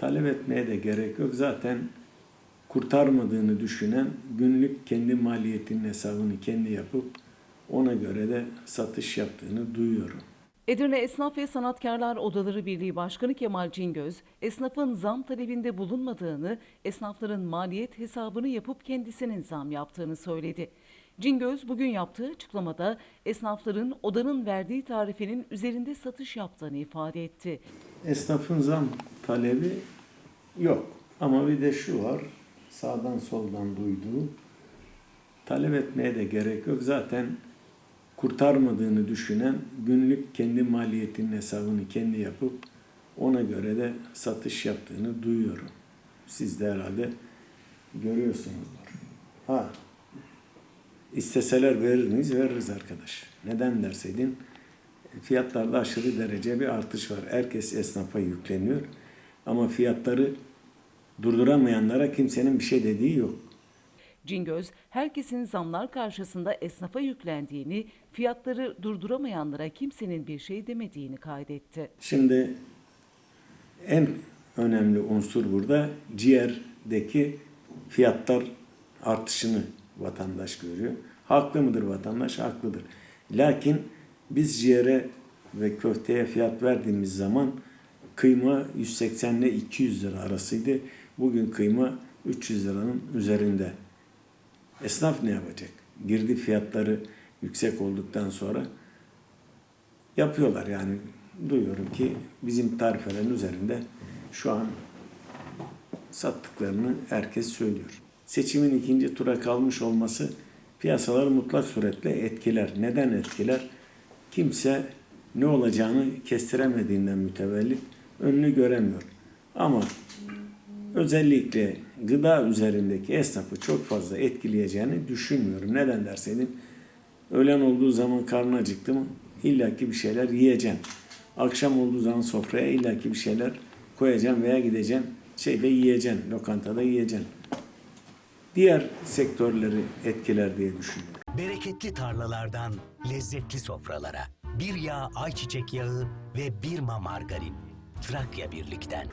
talep etmeye de gerek yok. Zaten kurtarmadığını düşünen günlük kendi maliyetinin hesabını kendi yapıp ona göre de satış yaptığını duyuyorum. Edirne Esnaf ve Sanatkarlar Odaları Birliği Başkanı Kemal Cingöz, esnafın zam talebinde bulunmadığını, esnafların maliyet hesabını yapıp kendisinin zam yaptığını söyledi. Cingöz bugün yaptığı açıklamada esnafların odanın verdiği tarifenin üzerinde satış yaptığını ifade etti. Esnafın zam talebi yok. Ama bir de şu var, sağdan soldan duyduğu, talep etmeye de gerek yok. Zaten kurtarmadığını düşünen günlük kendi maliyetinin hesabını kendi yapıp ona göre de satış yaptığını duyuyorum. Siz de herhalde görüyorsunuzdur. Ha, isteseler verir miyiz? Veririz arkadaş. Neden derseydin? Fiyatlarda aşırı derece bir artış var. Herkes esnafa yükleniyor. Ama fiyatları durduramayanlara kimsenin bir şey dediği yok. Cingöz, herkesin zamlar karşısında esnafa yüklendiğini, fiyatları durduramayanlara kimsenin bir şey demediğini kaydetti. Şimdi en önemli unsur burada ciğerdeki fiyatlar artışını vatandaş görüyor. Haklı mıdır vatandaş? Haklıdır. Lakin biz ciğere ve köfteye fiyat verdiğimiz zaman kıyma 180 ile 200 lira arasıydı. Bugün kıyma 300 liranın üzerinde. Esnaf ne yapacak? Girdi fiyatları yüksek olduktan sonra yapıyorlar yani. Duyuyorum ki bizim tarifelerin üzerinde şu an sattıklarını herkes söylüyor. Seçimin ikinci tura kalmış olması piyasaları mutlak suretle etkiler. Neden etkiler? Kimse ne olacağını kestiremediğinden mütevellit önünü göremiyor. Ama özellikle gıda üzerindeki esnafı çok fazla etkileyeceğini düşünmüyorum. Neden derseydin öğlen olduğu zaman karnı acıktı mı illaki bir şeyler yiyeceksin. Akşam olduğu zaman sofraya illaki bir şeyler koyacaksın veya gideceksin şeyde yiyeceksin, lokantada yiyeceksin diğer sektörleri etkiler diye düşünüyorum. Bereketli tarlalardan lezzetli sofralara bir yağ ayçiçek yağı ve birma margarin Trakya birlikten.